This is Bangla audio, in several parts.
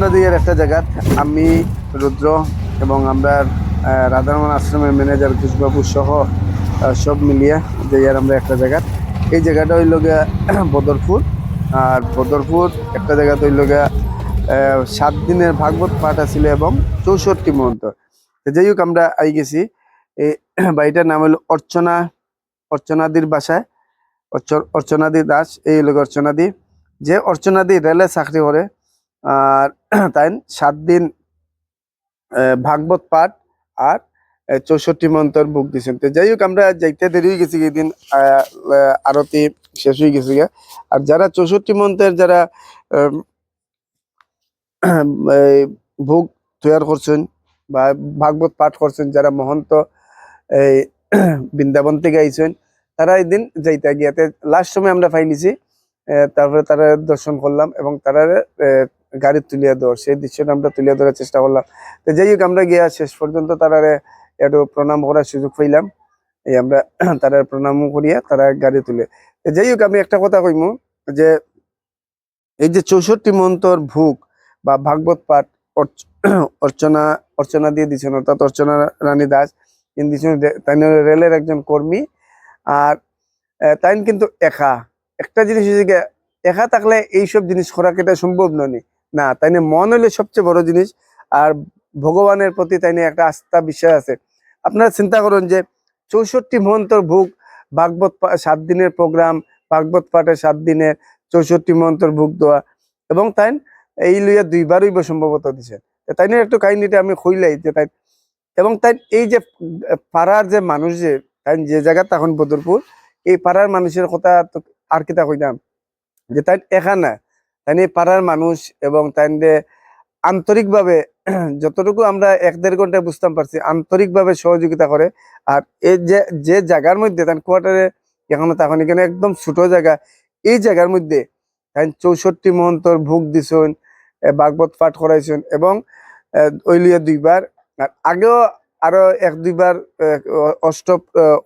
দিকে একটা জায়গা, আমি রুদ্র এবং আমরা রাধারমন আশ্রমের ম্যানেজার ঘোষবাবু সহ সব মিলিয়ে যাইয়ার আমরা একটা জায়গা। এই জায়গাটা হইল গিয়া বদরপুর। আর বদরপুর একটা জায়গা হইল গিয়া সাত দিনের ভাগবত পাঠ আছিল এবং চৌষট্টি মন্ত্র। যাই হোক, আমরা আই গেছি। এই বাড়িটার নাম হলো অর্চনা, অর্চনাদির বাসায়। অর্চ- অর্চনাদি দাস, এই লোক অর্চনাদি। যে অর্চনাদি রেলে চাকরি করে আর তাই সাত দিন ভাগবত পাঠ আর চৌষট্টি মন্ত্র বুক দিয়েছেন তো যাই হোক, আমরা যাইতে দেরি হয়ে গেছি এদিন আরতি শেষ হয়ে গেছে। আর যারা চৌষট্টি মন্ত্রের যারা ভোগ তৈরি করছেন বা ভাগবত পাঠ করছেন, যারা মহন্ত এই বৃন্দাবন থেকে আইছেন, তারা এদিন যাইতে গিয়াতে লাস্ট সময় আমরা পাই নিছি তারপরে তারা দর্শন করলাম এবং তারা গাড়ি তুলিয়া দেওয়ার, সেই দৃশ্যটা আমরা তুলিয়া ধরার চেষ্টা করলাম। তো যাই হোক, আমরা গিয়া শেষ পর্যন্ত তারারে একটু প্রণাম করার সুযোগ পাইলাম। এই আমরা তারা প্রণাম করিয়া তারা গাড়ি তুলে। যাই হোক, আমি একটা কথা কইমু, যে এই যে চৌষট্টি মন্তর ভোগ বা ভাগবত পাঠ অর্চ- অর্চনা অর্চনা দিয়ে দিচ্ছেন অর্থাৎ অর্চনা রানী দাস ইনি দিচ্ছেন তাই রেলের একজন কর্মী। আর তাই কিন্তু একা। একটা জিনিস হচ্ছে একা থাকলে এইসব জিনিস করা কেটা সম্ভব নয় না, তাই নিয়ে মন হলে সবচেয়ে বড় জিনিস। আর ভগবানের প্রতি তাই একটা আস্থা, বিশ্বাস আছে। আপনারা চিন্তা করুন যে চৌষট্টি মন্ত্র ভোগ ভাগবত সাত দিনের প্রোগ্রাম, ভাগবত পাঠে সাত দিনের চৌষট্টি মন্ত্র ভোগ দেওয়া। এবং তাই এই লইয়া দুইবারই সম্ভবত দিছে। তাই নিয়ে একটু কাহিনীটা আমি কইলাই যে তাই এবং তাই এই যে পাড়ার যে মানুষ যে, তাই যে জায়গা তখন বদরপুর, এই পাড়ার মানুষের কথা আর কিতা কইতাম যে তাই একা না তাই পাড়ার মানুষ এবং তাই আন্তরিকভাবে যতটুকু আমরা এক দেড় ঘন্টায় বুঝতাম পারছি আন্তরিকভাবে সহযোগিতা করে। আর এই যে যে জায়গার মধ্যে তার কোয়ার্টারে এখনও তখন এখানে একদম ছোট জায়গা এই জায়গার মধ্যে তাই চৌষট্টি মহন্তর ভোগ দিছেন এ, ভাগবত পাঠ করাইছেন এবং ওইলিয়া দুইবার আর আগেও আরও এক দুইবার অষ্ট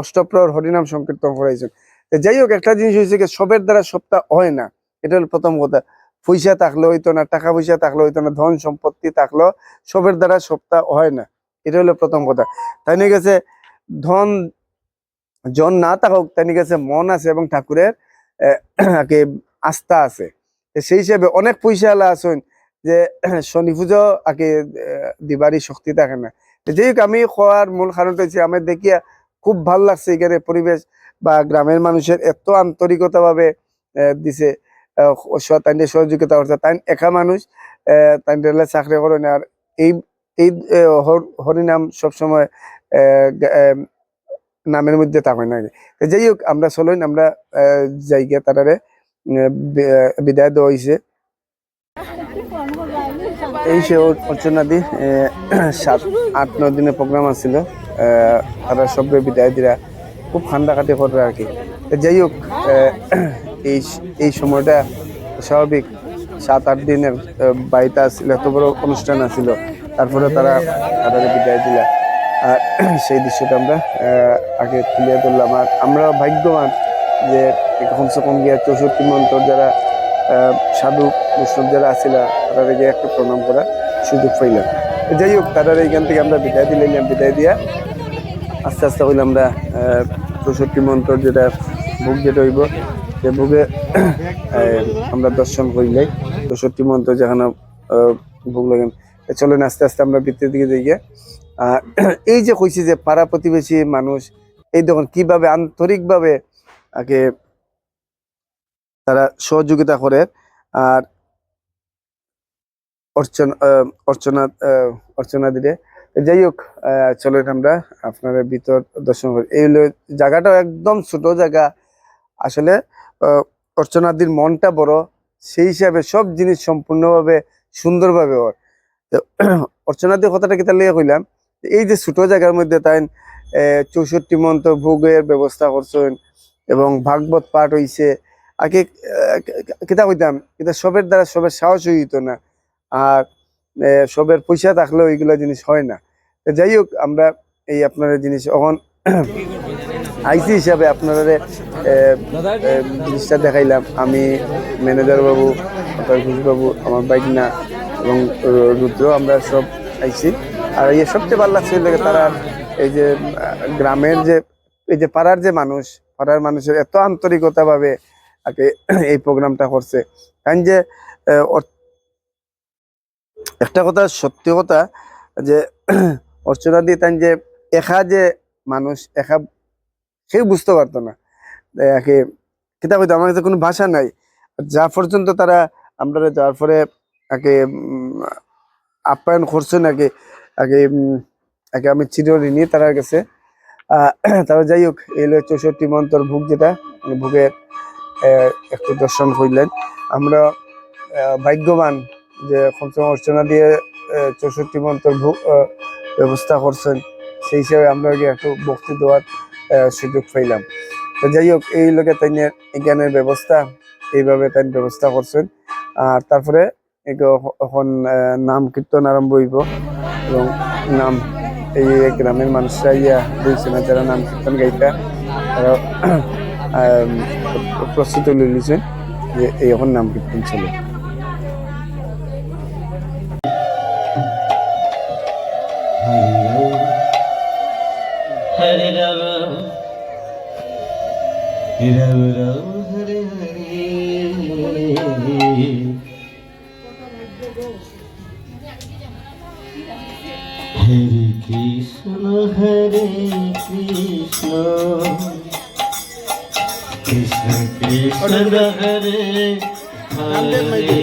অষ্টপ্রহর হরিনাম সংকীর্তন করাইছেন। যাই হোক একটা জিনিস হয়েছে সবের দ্বারা সবটা হয় না এটা হলো প্রথম কথা। পয়সা থাকলে হইতো না, টাকা পয়সা থাকলে হইতো না, ধন সম্পত্তি থাকলেও সবের দ্বারা সবটা হয় না। এটা হলো প্রথম কথা। তাই নিয়ে গেছে, ধন জন না থাকুক, তাই নিয়ে গেছে মন আছে এবং ঠাকুরের আস্থা আছে। সেই হিসেবে অনেক পয়সা আলা আছেন যে, শনি পুজো আগে দিবারই শক্তি থাকে না। যাই আমি খোয়ার মূল কারণ হচ্ছে আমার দেখিয়া খুব ভালো লাগছে এখানে পরিবেশ বা গ্রামের মানুষের এত আন্তরিকতা ভাবে দিছে। তাইনের সহযোগিতা করছে। তাই একা মানুষ আহ, তাই রেলে চাকরি করে না। আর এই এই হরিনাম সবসময় নামের মধ্যে থাকে না। যাই হোক আমরা চলুন আমরা যাইগা তারারে বিদায় দেওয়া হয়েছে এই সে অর- অর্চনা দি আহ, সাত আট নয় দিনের প্রোগ্রাম আছিল। তারা সবে বিদায় দিরা খুব ঠান্ডা কাটি করবে আর কি। যাই হোক এই এই সময়টা স্বাভাবিক। সাত আট দিনের বাড়িতে আসছিল এত বড় অনুষ্ঠান আছিল তারপরে তারা তাদের বিদায় দিলা। আর সেই দৃশ্যটা আমরা আগে তুলে ধরলাম। আর আমরা ভাগ্যবান যে কমসে কম গিয়া চৌষট্টি মন্ত্র যারা সাধু বৈষ্ণব যারা আছিল তারা গিয়ে একটা প্রণাম করার সুযোগ পাইলাম যাই হোক, তারা এইখান থেকে আমরা বিদায় দিলাম বিদায় দিয়া আস্তে আস্তে হইলে আমরা চৌষট্টি মন্ত্র যেটা ভোগ যেটা হইব সে আমরা দর্শন করিলাই চৌষট্টি মন্ত্র যেখানে ভোগ লাগেন চলেন, আস্তে আস্তে আমরা ভিতরের দিকে যাই গিয়া। আর এই যে কইছি যে পাড়া প্রতিবেশী মানুষ, এই দেখুন, কীভাবে আন্তরিকভাবে আগে তারা সহযোগিতা করে আর অর্চনা অর্চনা অর্চনা দিলে। যাই হোক চলেন আমরা আপনারা ভিতর দর্শন করি। এই জায়গাটাও একদম ছোট জায়গা। আসলে অর্চনাদির মনটা বড়, সেই হিসাবে সব জিনিস সম্পূর্ণভাবে সুন্দরভাবে ওর অর্চনাদির কথাটা কিতা লিয়ে কইলাম? এই যে ছোট জায়গার মধ্যে তাই চৌষট্টি মন্ত্র ভোগের ব্যবস্থা করছেন এবং ভাগবত পাঠ হইছে, আগে কিতা কইতাম? কিন্তু সবের দ্বারা সবের সাহস হইতো না, আর সবের পয়সা থাকলেও এইগুলা জিনিস হয় না। যাই হোক, আমরা এই আপনার জিনিস এখন আইসি হিসাবে আপনারা জিনিসটা দেখাইলাম। আমি ম্যানেজার বাবু, আপনার আমার বাইক না এবং রুদ্র, আমরা সব আইছি আর এই সবচেয়ে ভালো লাগছে তারা এই যে গ্রামের যে, এই যে পাড়ার যে মানুষ, পাড়ার মানুষের এত আন্তরিকতা ভাবে আগে এই প্রোগ্রামটা করছে। কারণ যে একটা কথা, সত্যি কথা যে, অর্চনা দিয়ে তাই যে, একা যে মানুষ, একা কেউ বুঝতে পারতো না। একে কিতা কইতো আমার কাছে কোনো ভাষা নাই। যা পর্যন্ত তারা আমরা যাওয়ার পরে আগে উম, আপ্যায়ন করছে নাকি আগে উম, আগে আমি চিরঋণী তারা আহ, তারা যাই হোক এলো চৌষট্টি মন্তর ভোগ যেটা ভোগের একটু দর্শন করলেন। আমরা ভাগ্যবান যে খমসম অর্চনা দিয়ে চৌষট্টি মন্তর ভোগ ব্যবস্থা করছেন। সেই হিসাবে আমরা একটু বক্তি দেওয়ার সুযোগ পাইলাম। তো যাই হোক, এই লোকে তাই জ্ঞানের ব্যবস্থা, এইভাবে তাই ব্যবস্থা করছেন আর তারপরে এখন নাম কীর্তন আরম্ভ হইব। এবং নাম, এই গ্রামের মানুষরা ইয়া বলছে না, যারা নাম কীর্তন গাইতা, তারা প্রস্তুতি লিখছেন যে এই এখন নাম কীর্তন চলে। হরে রাম রাম রাম হরে হরে হরে কৃষ্ণ হরে Krishna Krishna Krishna Hare Hare Hare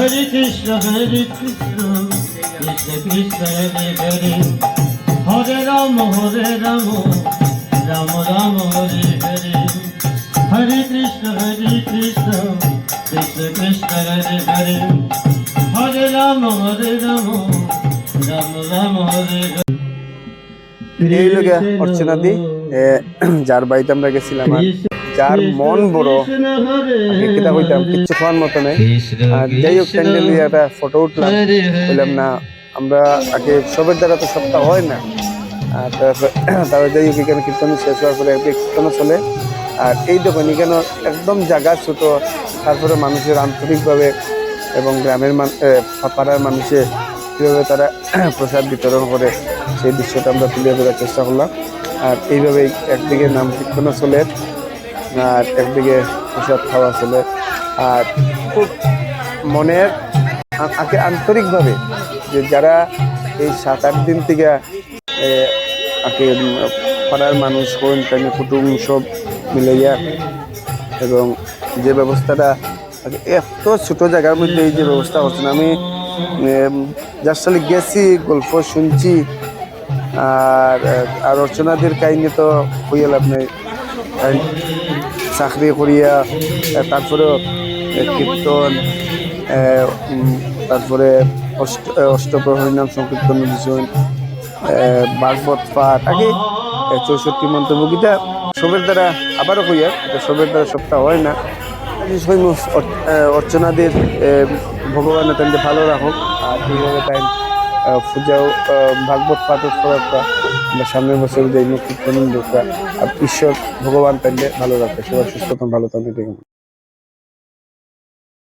Hare Krishna, Hare Krishna, Krishna Krishna, Hare Hare, Hare Rama, Hare Rama, Rama Rama, Hare Hare. Hare Krishna, Hare Krishna, Krishna Krishna, Hare Hare, Hare Rama, Hare Rama, Rama Rama, Hare Hare. এই লোকে অর্চনা দি যার বাড়িতে আমরা গেছিলাম যার মন বড় কিতা কইতাম কিচ্ছু খাওয়ার মতো নেই। যাই হোক ক্যান্ডেল দিয়ে একটা ফটো উঠলাম, বললাম, না, আমরা আগে সবের দ্বারা তো সবটা হয় না। তারপর যাই হোক, এখানে কীর্তন শেষ হওয়ার পরে একটি কীর্তনও চলে। আর এই দেখুন, এখানে একদম জায়গা ছোটো, তারপরে মানুষের আন্তরিকভাবে এবং গ্রামের পাড়ার মানুষের কীভাবে তারা প্রসাদ বিতরণ করে, সেই দৃশ্যটা আমরা তুলে ধরার চেষ্টা করলাম। আর এইভাবেই একদিকে নাম কীর্তনও চলে। আর একদিকে প্রসাদ খাওয়া চলে আর খুব মনের আন্তরিকভাবে যে যারা এই সাত, আট দিন থেকে আগে পাড়ার মানুষ কোন টাইমে কুটুম সব মিলে এবং যে ব্যবস্থাটা এত ছোট জায়গার মধ্যে এই যে ব্যবস্থা করছেন, আমি যার গেছি, গল্প শুনছি, আর আর অর্চনাদের কাহিনী তো হইয়া লাভ নেই। চাকরি করিয়া তারপরে কীর্তন তারপরে অষ্ট অষ্টপ্রহরী নাম সংকীর্তন দিছেন বাগবত পাঠ আগে চৌষট্টি মন্ত্রভোগিতা সবের দ্বারা আবারও হইয়া এটা সবের দ্বারা সবটা হয় না আহ, অর্চনাদের আহ, ভগবান তাদের ভালো রাখুক আর এইভাবে তাই পূজাও ভাগবত পাঠ আমরা সামনের বছর যে মুক্তি আনন্দ ঈশ্বর, ভগবান তাইলে ভালো রাখতে সবার সুস্থ ভালো থাকে